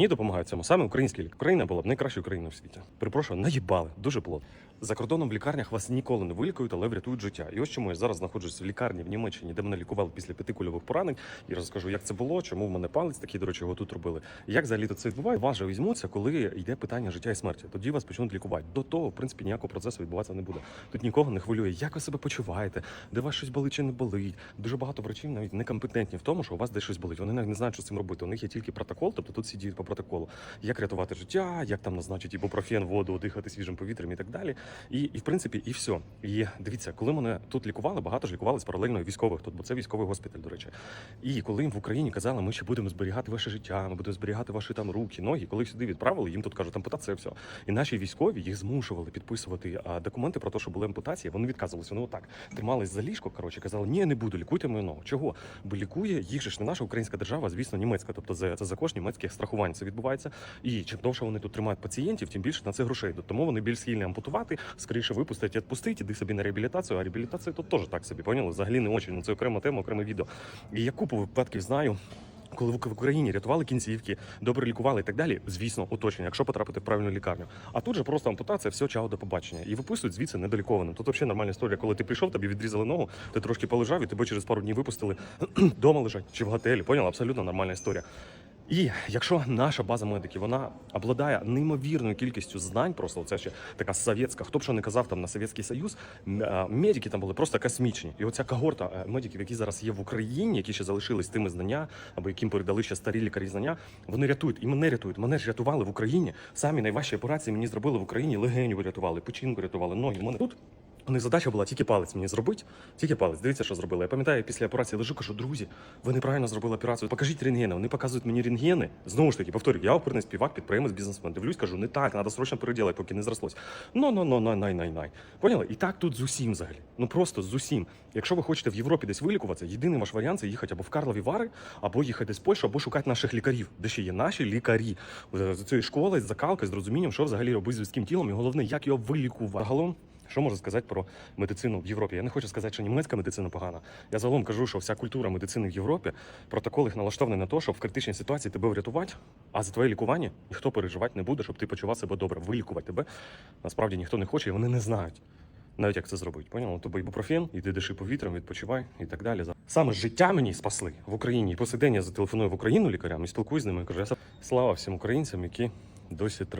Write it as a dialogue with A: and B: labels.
A: Мені допомагають цьому саме українські лікарі. Україна була б найкращою країною в світі. Перепрошую, наїбали дуже плотно. За кордоном в лікарнях вас ніколи не вилікують, але врятують життя. І ось чому я зараз знаходжусь в лікарні в Німеччині, де мене лікували після п'яти кульових поранень. І розкажу, як це було, чому в мене палець такий, до речі, його тут робили. Як взагалі це відбувається? Вас візьмуться, коли йде питання життя і смерті. Тоді вас почнуть лікувати. До того, в принципі, ніякого процесу відбуватися не буде. Тут нікого не хвилює, як ви себе почуваєте, де вас щось болить чи не болить. Дуже багато врачів навіть некомпетентні в тому, що у вас десь щось болить. Вони навіть не знають, що з цим робити. У них є тільки протокол, тобто тут всі діють по протоколу. Як рятувати життя, як там назначити ібупрофен, воду, дихати свіжим повітрям і так далі. І, і в принципі, і все. І дивіться, коли мене тут лікували, багато ж лікувались паралельно військових тут, бо це військовий госпіталь, до речі. І коли їм в Україні казали, ми ще будемо зберігати ваше життя, ми будемо зберігати ваші там руки, ноги. Коли їх сюди відправили, їм тут кажуть, ампутація, все. І наші військові їх змушували підписувати документи про те, що були ампутації. Вони відказувалися. Вони отак тримались за ліжко. Коротше, казали, ні, не буду, лікуйте мою ногу. Чого? Бо лікує їх же ж не наша українська держава, звісно, німецька. Тобто це, це за кошт німецьких страхувань. Це відбувається. І чим довше вони тут тримають пацієнтів, тим більше на це грошей. Тому вони більш схильні ампутувати, скоріше випустити, відпустити, іди собі на реабілітацію. А реабілітація тут теж так собі поняли. Взагалі не очень. Ну це окрема тема, окреме відео. І я купу випадків знаю. Коли в Україні рятували кінцівки, добре лікували і так далі, звісно, оточення, якщо потрапити в правильну лікарню. А тут же просто ампутація, все, чао, до побачення. І виписують звідси недолікованим. Тут взагалі нормальна історія, коли ти прийшов, тобі відрізали ногу, ти трошки полежав і тебе через пару днів випустили вдома лежать чи в готелі. Поняла? Абсолютно нормальна історія. І якщо наша база медиків вона обладає неймовірною кількістю знань, просто це ще така совєтська, хто б що не казав там на Совєтський Союз, медики там були просто космічні. І оця когорта е, медиків, які зараз є в Україні, які ще залишились тими знання, або яким передали ще старі лікарі знання, вони рятують і мене рятують. Мене ж рятували в Україні. Самі найважчі операції мені зробили в Україні. Легеню врятували, печінку рятували, ноги. У мене тут. У них задача була тільки палець мені зробити, тільки палець. Дивіться, що зробили. Я пам'ятаю, після операції лежу, кажу, друзі, ви неправильно зробили операцію. Покажіть рентгени. Вони показують мені рентгени. Знову ж таки, повторюю, я оперний співак, підприємець, бізнесмен. Дивлюсь, кажу, не так, треба срочно переділати, поки не зрослось. Ну, ну, ну, най, най, най, най. Поняли? І так тут з усім взагалі. Ну просто з усім. Якщо ви хочете в Європі десь вилікуватися, єдиний ваш варіант це їхати або в Карлові Вари, або їхати десь в Польщу, або шукати наших лікарів, де ще є наші лікарі Е, з цієї школи, з закалки, з розумінням, що взагалі робити з людським тілом, і головне, як його вилікувати. Загалом, що можу сказати про медицину в Європі? Я не хочу сказати, що німецька медицина погана. Я загалом кажу, що вся культура медицини в Європі, протокол їх налаштований на те, щоб в критичній ситуації тебе врятувати, а за твоє лікування ніхто переживати не буде, щоб ти почував себе добре. Вилікувати тебе насправді ніхто не хоче, і вони не знають. Навіть як це зробити, поняла? Тобто ібупрофен, іди диши повітрям, відпочивай і так далі. Саме життя мені спасли в Україні. І по сей день я зателефоную в Україну лікарям і спілкуюсь з ними. і Кажу, слава всім українцям, які досі тримають.